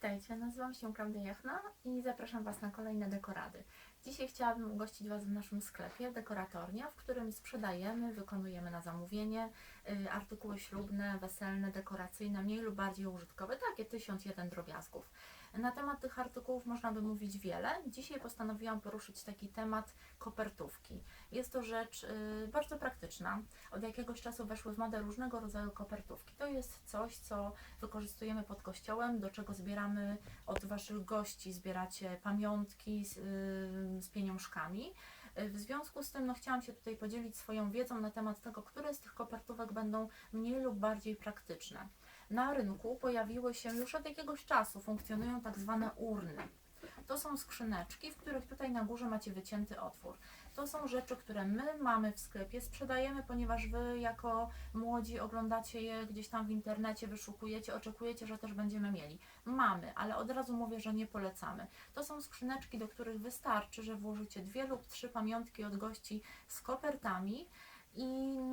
Witajcie, nazywam się Klaudia Jachna i zapraszam Was na kolejne dekorady. Dzisiaj chciałabym ugościć Was w naszym sklepie Dekoratornia, w którym sprzedajemy, wykonujemy na zamówienie y, artykuły ślubne, weselne, dekoracyjne, mniej lub bardziej użytkowe, takie 1001 drobiazgów. Na temat tych artykułów można by mówić wiele. Dzisiaj postanowiłam poruszyć taki temat kopertówki. Jest to rzecz y, bardzo praktyczna. Od jakiegoś czasu weszły w modę różnego rodzaju kopertówki. To jest coś, co wykorzystujemy pod kościołem, do czego zbieramy od Waszych gości, zbieracie pamiątki z, y, z pieniążkami. W związku z tym no, chciałam się tutaj podzielić swoją wiedzą na temat tego, które z tych kopertówek będą mniej lub bardziej praktyczne. Na rynku pojawiły się już od jakiegoś czasu, funkcjonują tak zwane urny. To są skrzyneczki, w których tutaj na górze macie wycięty otwór. To są rzeczy, które my mamy w sklepie, sprzedajemy, ponieważ Wy jako młodzi oglądacie je gdzieś tam w internecie, wyszukujecie, oczekujecie, że też będziemy mieli. Mamy, ale od razu mówię, że nie polecamy. To są skrzyneczki, do których wystarczy, że włożycie dwie lub trzy pamiątki od gości z kopertami i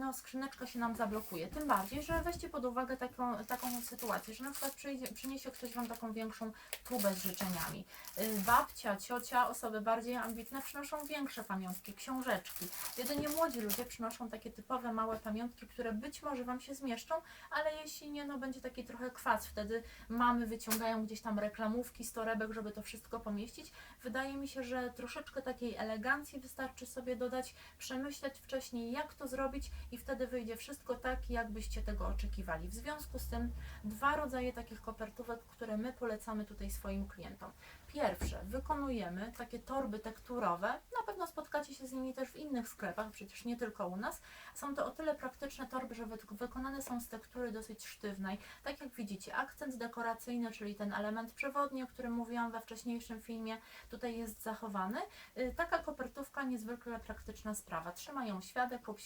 no, skrzyneczka się nam zablokuje. Tym bardziej, że weźcie pod uwagę taką, taką sytuację, że na przykład przyjdzie, przyniesie ktoś Wam taką większą tubę z życzeniami. Y, Babcia, ciocia, osoby bardziej ambitne przynoszą większe pamiątki, książeczki. Jedynie młodzi ludzie przynoszą takie typowe małe pamiątki, które być może Wam się zmieszczą, ale jeśli nie, no będzie taki trochę kwas. Wtedy mamy wyciągają gdzieś tam reklamówki z torebek, żeby to wszystko pomieścić. Wydaje mi się, że troszeczkę takiej elegancji wystarczy sobie dodać, przemyśleć wcześniej, jak to zrobić i wtedy wyjdzie wszystko tak, jakbyście tego oczekiwali. W związku z tym dwa rodzaje takich kopertówek, które my polecamy tutaj swoim klientom. Pierwsze, wykonujemy takie torby tekturowe. Na pewno spotkacie się z nimi też w innych sklepach, przecież nie tylko u nas. Są to o tyle praktyczne torby, że wy- wykonane są z tektury dosyć sztywnej. Tak jak widzicie, akcent dekoracyjny, czyli ten element przewodni, o którym mówiłam we wcześniejszym filmie, tutaj jest zachowany. Y, Taka kopertówka niezwykle praktyczna sprawa. Trzyma ją świadek lub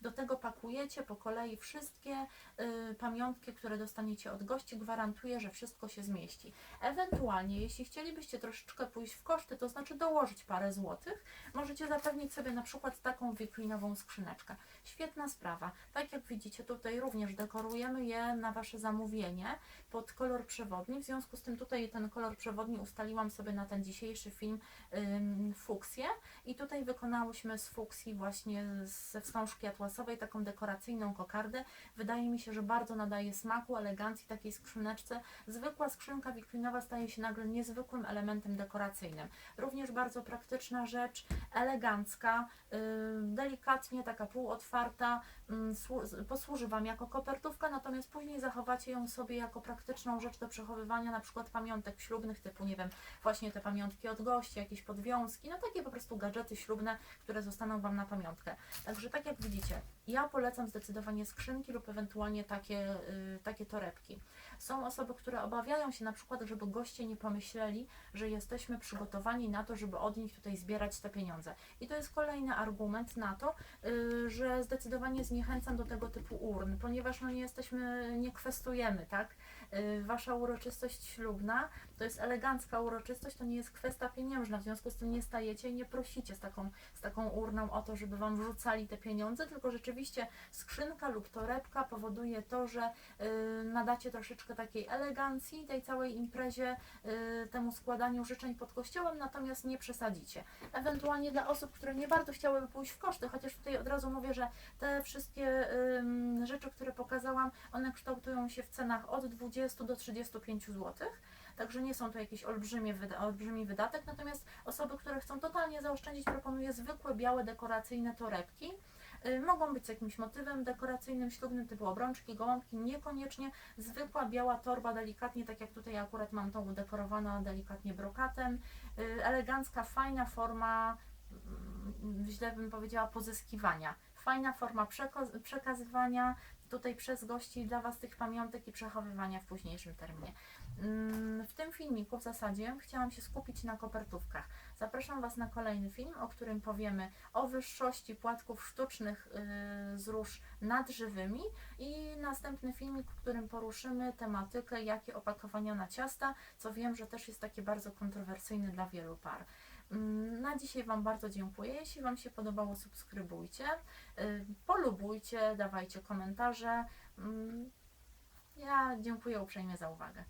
Do tego pakujecie po kolei wszystkie y, pamiątki, które dostaniecie od gości. Gwarantuję, że wszystko się zmieści. Ewentualnie, jeśli chcielibyście troszeczkę pójść w koszty, to znaczy dołożyć parę złotych, możecie zapewnić sobie na przykład taką wiklinową skrzyneczkę. Świetna sprawa. Tak jak widzicie, tutaj również dekorujemy je na Wasze zamówienie pod kolor przewodni. W związku z tym tutaj ten kolor przewodni ustaliłam sobie na ten dzisiejszy film ym, fuksję i tutaj wykonałyśmy z fuksji właśnie ze wstążki atłasowej taką dekoracyjną kokardę. Wydaje mi się, że bardzo nadaje smaku, elegancji takiej skrzyneczce. Zwykła skrzynka wiklinowa staje się nagle niezwykłym elementem dekoracyjnym. Również bardzo praktyczna rzecz, elegancka, yy, delikatnie taka półotwarta, mm, słu- posłuży Wam jako kopertówka, natomiast później zachowacie ją sobie jako praktyczną rzecz do przechowywania na przykład pamiątek ślubnych, typu nie wiem, właśnie te pamiątki od gości, jakieś podwiązki, no takie po prostu gadżety ślubne, które zostaną Wam na pamiątkę. Także tak jak widzicie, ja polecam zdecydowanie skrzynki lub ewentualnie takie, y, takie torebki. Są osoby, które obawiają się na przykład, żeby goście nie pomyśleli, że jesteśmy przygotowani na to, żeby od nich tutaj zbierać te pieniądze. I to jest kolejny argument na to, y, że zdecydowanie zniechęcam do tego typu urn, ponieważ no nie jesteśmy, nie kwestujemy, tak? Y, Wasza uroczystość ślubna to jest elegancka uroczystość, to nie jest kwestia pieniężna, w związku z tym nie stajecie i nie prosicie z taką, z taką urną o to, żeby Wam wrzucali te pieniądze, tylko rzeczywiście skrzynka lub torebka powoduje to, że y, nadacie troszeczkę takiej elegancji tej całej imprezie, y, temu składaniu życzeń pod kościołem, natomiast nie przesadzicie. Ewentualnie dla osób, które nie bardzo chciałyby pójść w koszty, chociaż tutaj od razu mówię, że te wszystkie rzeczy, które pokazałam, one kształtują się w cenach od 20 do 35 zł. Także nie są to jakieś olbrzymie wyda- olbrzymi wydatek, natomiast osoby, które chcą totalnie zaoszczędzić, proponuję zwykłe białe dekoracyjne torebki. Y, Mogą być jakimś motywem dekoracyjnym, ślubnym, typu obrączki, gołąbki, niekoniecznie zwykła biała torba, delikatnie, tak jak tutaj akurat mam tą udekorowana delikatnie brokatem. Y, Elegancka, fajna forma, mm, źle bym powiedziała, pozyskiwania. Fajna forma przekazywania tutaj przez gości dla Was tych pamiątek i przechowywania w późniejszym terminie. Mm, W tym filmiku w zasadzie chciałam się skupić na kopertówkach. Zapraszam Was na kolejny film, o którym powiemy o wyższości płatków sztucznych yy, z róż nad żywymi i następny filmik, w którym poruszymy tematykę, jakie opakowania na ciasta, co wiem, że też jest takie bardzo kontrowersyjne dla wielu par. Mm, Na dzisiaj Wam bardzo dziękuję. Jeśli Wam się podobało, subskrybujcie, yy, polubujcie, dawajcie komentarze. Mm, Ja dziękuję uprzejmie za uwagę.